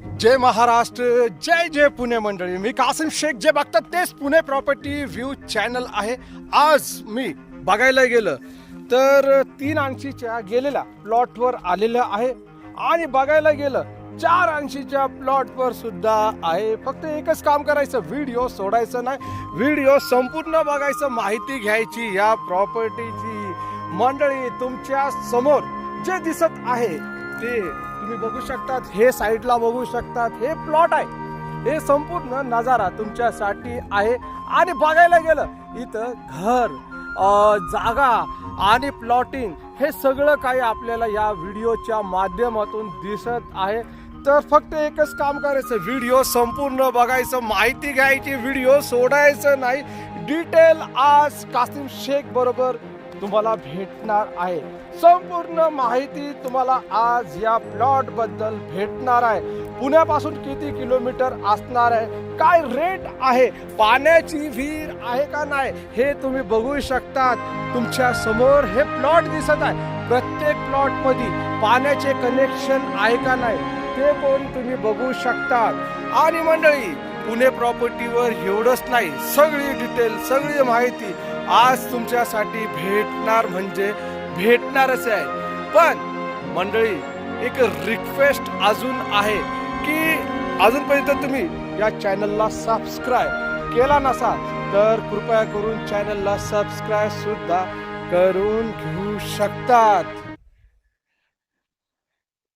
जय महाराष्ट्र जय जय पुणे मंडळी. मी कासिम शेख जे बघतात तेच पुणे प्रॉपर्टी व्ह्यू चॅनल आहे. आज मी बघायला गेलं तर तीन अंशीच्या गेलेल्या प्लॉटवर आलेलं आहे आणि बघायला गेलं चार अंशीच्या प्लॉटवर सुद्धा आहे. फक्त एकच काम करायचं व्हिडिओ सोडायचं नाही. व्हिडिओ संपूर्ण बघायचं माहिती घ्यायची या प्रॉपर्टीची मंडळी तुमच्यासमोर जे दिसत आहे ते तुम्ही बघू शकतात हे साईडला बघू शकतात हे प्लॉट आहे. हे संपूर्ण नजारा तुमच्यासाठी आहे. आणि बघायला गेलं इथं घर जागा आणि प्लॉटिंग हे सगळं काही आपल्याला या व्हिडिओच्या माध्यमातून दिसत आहे. तर फक्त एकच काम करायचं व्हिडिओ संपूर्ण बघायचं माहिती घ्यायची व्हिडिओ सोडायचं नाही. डिटेल आज कासिम शेख बरोबर तुम्हाला भेटणार आहे. संपूर्ण माहिती तुम्हाला आज या प्लॉटबद्दल भेटणार आहे. पुण्यापासून किती किलोमीटर असणार आहे? काय रेट आहे? पाण्याची विहीर आहे का नाही? हे तुम्ही बघू शकतात. तुमच्यासमोर हे प्लॉट दिसत आहे. प्रत्येक प्लॉटमध्ये पाण्याचे कनेक्शन आहे का नाही? ते पण तुम्ही बघू शकतात. आणि मंडळी पुणे प्रॉपर्टीवर एवढंच नाही. सगळी डिटेल सगळी माहिती आज तुमच्यासाठी भेटणार म्हणजे भेटणारच आहे. पण मंडळी एक रिक्वेस्ट अजून आहे की अजूनपर्यंत तुम्ही या चॅनलला सबस्क्राईब केला नसाल तर कृपया करून चॅनलला सबस्क्राईब सुद्धा करून घेऊ शकतात.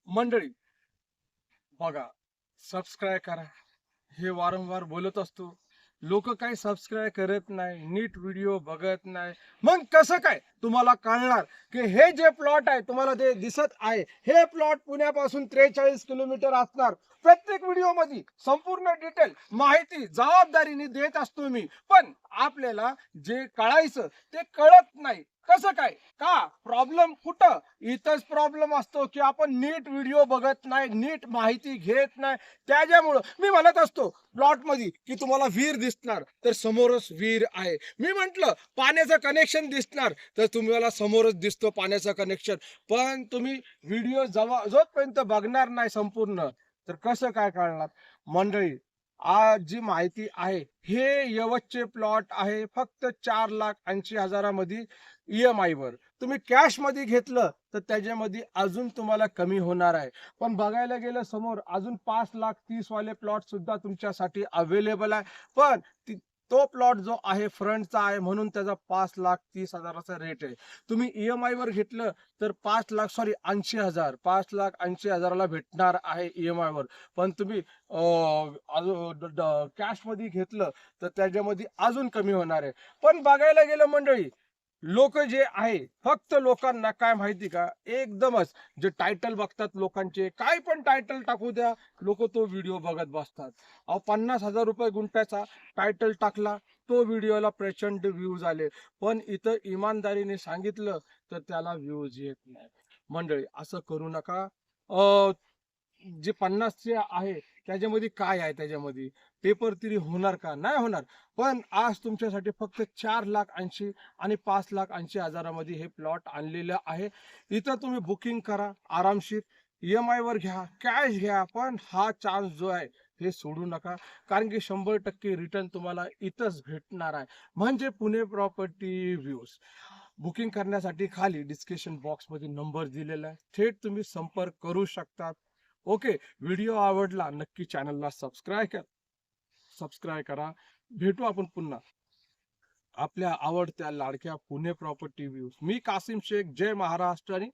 मंडळी बघा सबस्क्राईब करा. हे वारंवार बोलत असतो. लोक काही सबस्क्राईब करत नाही नीट व्हिडिओ बघत नाही. मग कसं काय? तुम्हाला कळणार की हे जे प्लॉट आहे तुम्हाला ते दिसत आहे हे प्लॉट पुण्यापासून त्रेचाळीस किलोमीटर असणार. प्रत्येक व्हिडिओमध्ये संपूर्ण डिटेल माहिती जबाबदारीने देत असतो मी. पण आपल्याला जे कळायचं ते कळत नाही. कसं काय? का? प्रॉब्लेम कुठं? इथंच प्रॉब्लेम असतो की आपण नीट व्हिडिओ बघत नाही नीट माहिती घेत नाही. त्याच्यामुळं मी म्हणत असतो प्लॉटमध्ये की तुम्हाला विहीर दिसणार तर समोरच विहीर आहे. मी म्हंटल पाण्याचं कनेक्शन दिसणार तर तुम्हाला समोरच दिसतो पाण्याचं कनेक्शन पण तुम्ही व्हिडिओ जवळ जोपर्यंत बघणार नाही संपूर्ण तर कसं काय कळणार? मंडळी आज जी माहिती आहे हे यवतचे प्लॉट आहे फक्त चार लाख ऐंशी हजारामध्ये ई एम वर. तुम्ही कॅशमध्ये घेतलं तर त्याच्यामध्ये अजून तुम्हाला कमी होणार आहे. पण बघायला गेलं समोर अजून पाच लाख तीस वाले प्लॉट सुद्धा तुमच्यासाठी अवेलेबल आहे. पण तो प्लॉट जो आहे फ्रंटचा आहे म्हणून त्याचा पाच लाख तीस हजाराचा रेट आहे. तुम्ही ईएमआय वर घेतलं तर पाच लाख सॉरी ऐंशी हजार पाच लाख ऐंशी हजाराला भेटणार आहे ईएमआय वर. पण तुम्ही कॅशमध्ये घेतलं तर त्याच्यामध्ये अजून कमी होणार आहे. पण बघायला गेलं मंडळी लोक जे आहे फक्त लोकांना काय माहिती का? एकदमच जे टायटल बघतात लोकांचे काय पण टायटल टाकू द्या लोक तो व्हिडिओ बघत बसतात. अहो पन्नास हजार रुपये गुंठ्याचा टायटल टाकला तो व्हिडिओला प्रचंड व्ह्यूज आले. पण इथं इमानदारीने सांगितलं तर त्याला व्ह्यूज येत नाही. मंडळी असं करू नका. अं, जे पन्नासचे आहे त्याच्यामध्ये काय आहे त्याच्यामध्ये? पेपर तरी होणार का? नाही होणार. पण आज तुमच्यासाठी फक्त चार लाख ऐंशी आणि पाच लाख ऐंशी हजारामध्ये हे प्लॉट आणलेलं आहे. इथं तुम्ही बुकिंग करा आरामशीर. ई एम वर घ्या कॅश घ्या पण हा चान्स जो आहे हे सोडू नका. कारण की शंभर टक्के रिटर्न तुम्हाला इथंच भेटणार आहे. म्हणजे पुणे प्रॉपर्टी व्ह्यूज बुकिंग करण्यासाठी खाली डिस्क्रिप्शन बॉक्समध्ये नंबर दिलेला आहे. थेट तुम्ही संपर्क करू शकतात. ओके व्हिडिओ आवडला नक्की चॅनलला सबस्क्राईब करा सबस्क्राईब करा. भेटू आपण पुन्हा. आपल्या आवडत्या लाडक्या पुणे प्रॉपर्टी व्ह्यूज. मी कासिम शेख जय महाराष्ट्र आणि